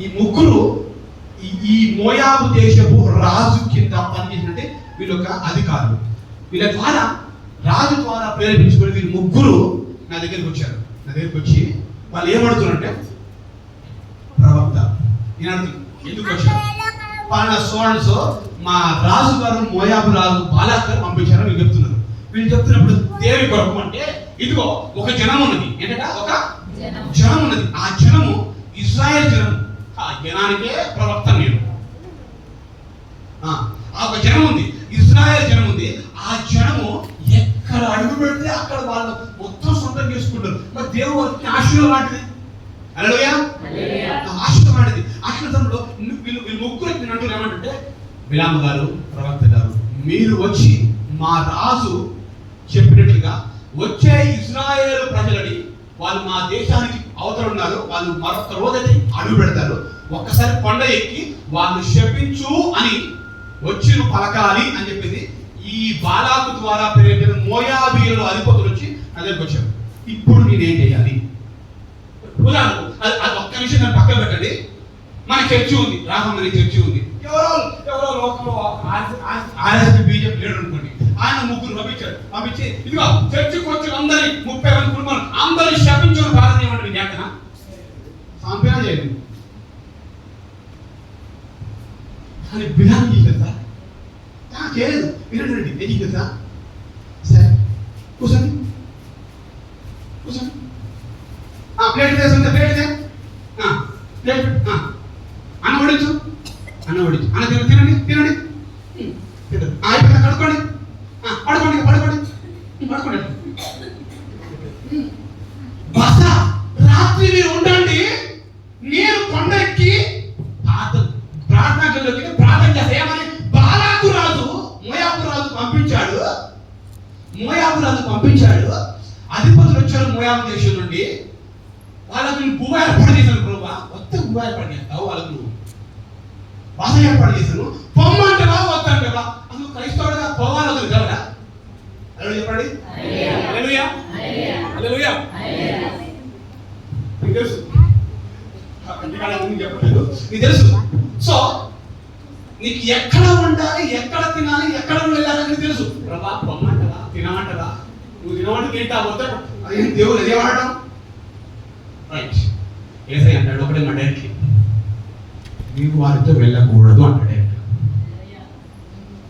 ఈ ముగ్గురు ఈ- ఈ మోయాబు దేశపు రాజు కింద పనిచేసినట్టే వీళ్ళ యొక్క అధికారులు. వీళ్ళ ద్వారా రాజు ద్వారా ప్రేరేపించుకొని వీళ్ళు ముగ్గురు నా దగ్గరికి వచ్చారు. నా దగ్గరికి వచ్చి వాళ్ళు ఏమడుతున్నారంటే ప్రవక్త నేను అడుగుతున్నా, ఎందుకు వచ్చారు పాలన సో మా రాజు గారు మోయాబు రాజు బాలాక్ గారు పంపించారని వీళ్ళు చెప్తున్నారు. వీళ్ళు చెప్తున్నప్పుడు దేవి కొరకు అంటే ఇదిగో ఒక జనం ఉన్నది ఏంటంటే ఒక జనం ఉన్నది ఆ జనము ఇస్రాయల్ జనం జనానికే ప్రవక్త నేను ఆ ఆ ఒక జనం ఉంది. ఇజ్రాయెల్ జనం ఉంది. ఆ జనము ఎక్కడ అడుగు పెడితే అక్కడ వాళ్ళు మొత్తం సొంతం చేసుకుంటారు. మరి దేవుడు వారికి ఆశీర్వాదం లాంటిది. అలలోయా ఆశ్రమాడిది ఆశ్రమంలో వీళ్ళు వీళ్ళు ముగ్గురు నేను అంటూ ఏమంటే విలామ గారు ప్రవక్త గారు మీరు వచ్చి మా రాజు చెప్పినట్లుగా వచ్చే ఇజ్రాయేల్ ప్రజలని వాళ్ళు మా దేశానికి అవతల ఉన్నారు వాళ్ళు మరొక రోజైతే అడుగు పెడతారు. ఒక్కసారి కొండ ఎక్కి వాళ్ళు శపించు అని వచ్చి పలకాలి అని చెప్పింది ఈ బాలాకు ద్వారా ప్రేరేపిన మోయాబీయులు అధిపతులు వచ్చి నా దగ్గరికి వచ్చారు. ఇప్పుడు నేనేం చేయాలి? ఉదాహరణకు అది అది ఒక్క విషయం నేను పక్కన పెట్టండి. మన చర్చి ఉంది రామమని చర్చి ఉంది. ఎవరో ఎవరో లోకంలో ఆర్ఎస్పీ బీజేపీ లేడు అనుకోండి. ఆయన ముగ్గురు పంపించారు. పంపించి ఇదిగో చర్చికి వచ్చిన అందరి ముప్పై మంది చేయలేదు వినండి ఏం చేయగలదా సరే కూర్చోండి కూర్చోండి ఆ ప్లేట్ వేసుకుంటే ప్లేట్ ప్లేట్ అన్న వడించు అన్న వడించు అన్న తిన తినండి తినండి తినండి. ఆ అయిపోయింది కడుక్కోండి పంపించాడు. మోయాబు రాజు పంపించాడు. అధిపతులు వచ్చారు మోయాబు దేశం నుండి. వాళ్ళకు భూమి ఏర్పాటు చేశాను ప్రభా. కొత్త భూమి ఏర్పాటు చేస్తావు వాళ్ళకు. వాస ఏర్పాటు చేశాను పొమ్మంటవా వద్దంటవా అసలు క్రైస్తవుడుగా పోవాలి వద్దు కదా అలా చెప్పండి. నీకు తెలుసు. చెప్పలేదు. నీకు తెలుసు. సో నీకు ఎక్కడ ఉండాలి ఎక్కడ తినాలి ఎక్కడ వెళ్ళాలి నీకు తెలుసు. ప్రభా పొమ్మంటవా? తినమంటవా? నువ్వు తినమంటే తింటా వద్ద అది దేవుడు అదే వాడటం రైట్ ఏసై అంటాడు ఒకటే మా డైరెక్ట్లీ నీవు వారితో వెళ్ళకూడదు అంటాడు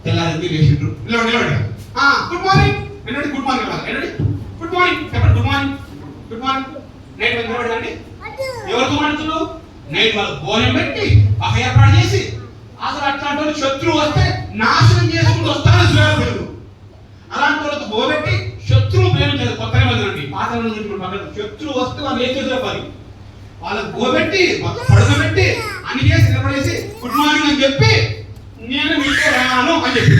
తెల్లారింది లేచిండ్రు. నిలబడి నిలబడి. గుడ్ మార్నింగ్ ఏంటంటే గుడ్ మార్నింగ్ ఏంటంటే గుడ్ మార్నింగ్ చెప్పండి good morning good morning night వాళ్ళు నిలబడండి. ఎవరికి మాడుతున్నావు నైట్ వాళ్ళు భోజనం పెట్టి పక్క ఏర్పాటు చేసి అసలు అట్లాంటి శత్రువు వస్తే నాశనం చేసుకుంటూ వస్తాను చూడలేదు అలాంటి వాళ్ళకి బోబెట్టి శత్రువు ప్రేమించారు కొత్త నిబంధనండి పాత నిబంధన పక్కన. శత్రువు వస్తే వాళ్ళు ఏం చేసిన పని వాళ్ళకి బోబెట్టి పడుకోబెట్టి అని చేసి నిలబడేసి గుడ్ మార్నింగ్ అని చెప్పి నేను మీతో రాను అని చెప్పి.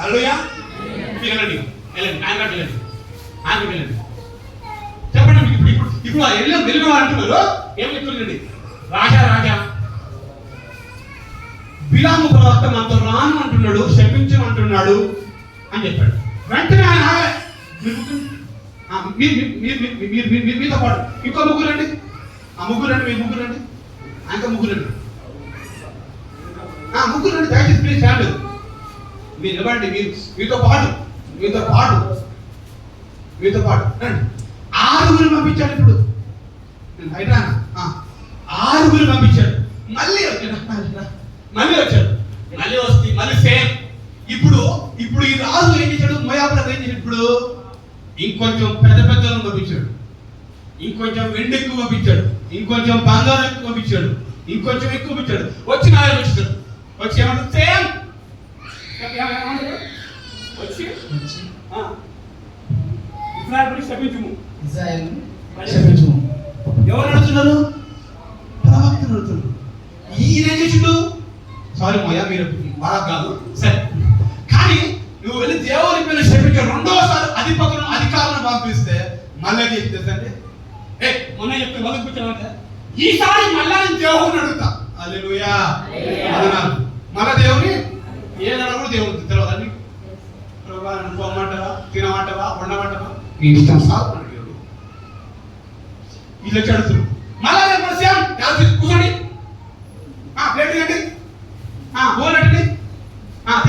అల్లుయా వెళ్ళండి. వెళ్ళండి. ఆయన వెళ్ళండి. ఆయన వెళ్ళండి. చెప్పండి ఇప్పుడు ఇప్పుడు ఇప్పుడు ఆ వెళ్ళిన వెళ్ళిన వాళ్ళు అంటున్నారు ఏం చెప్తుందండి రాజా రాజా. బిలాము ప్రవక్త మనతో రాను అంటున్నాడు శపించమంటున్నాడు అని చెప్పాడు. వెంటనే ఆయన మీరు మీరు మీరు- మీరు మీతో పాటు ఇంకో ముగ్గురండి ఆ ముగ్గురండి మీ ముగ్గురండి ఆయనతో ముగ్గురండి ఆ, ముగ్గురండి దయచేసి ప్లీజ్ స్టాండ్ మీరు నిలబడండి మీరు మీతో పాటు మీతో పాటు మీతో పాటు. రండి. ఆరుగురు పంపించాడు ఇప్పుడు. నేను బయట ఆరుగురు పంపించాడు. మళ్ళీ వచ్చాడు. మళ్ళీ వచ్చాడు. మళ్ళీ వస్తే మళ్ళీ సేమ్. ఇప్పుడు ఇప్పుడు ఈ రాజు ఏం చేశాడు? మోయాబులకు ఏం చేశాడు ఇప్పుడు? ఇంకొంచెం పెద్ద పెద్దలను పంపించాడు. ఇంకొంచెం వెండి ఎక్కువ పంపించాడు. ఇంకొంచెం బంగారం ఎక్కువ పంపించాడు. ఇంకొంచెం ఎక్కువ పంపించాడు. వచ్చి నాయన వచ్చాడు. వచ్చి ఏమంటారు సేమ్. వచ్చి. గురించి ఇజ్రాయెల్ క్షమించుము. ఎవరు నడుతున్నారు ప్రవక్త నడుతున్నారు ఈయన ఏం చేసిండు సారీ మోయా మీరు బాగా కాదు. సరే. కానీ నువ్వు వెళ్ళి దేవుని మీద క్షమించే రెండోసారి అధిపతులను అధికారులను పంపిస్తే మళ్ళీ ఏం చెప్తుందంటే ఏ మొన్న చెప్తే మొదలుపెట్టామంటే ఈసారి మళ్ళా నేను దేవుని అడుగుతా. అల్లెలుయా మళ్ళా దేవుని ఏదన్నా కూడా దేవుని తెలియదు అని ప్రభా నన్ను పొమ్మంటావా? తినమంటావా? ఉండమంటావా నీ ఇష్టం సార్ అడిగాడు వీళ్ళు వచ్చి అడుగుతారు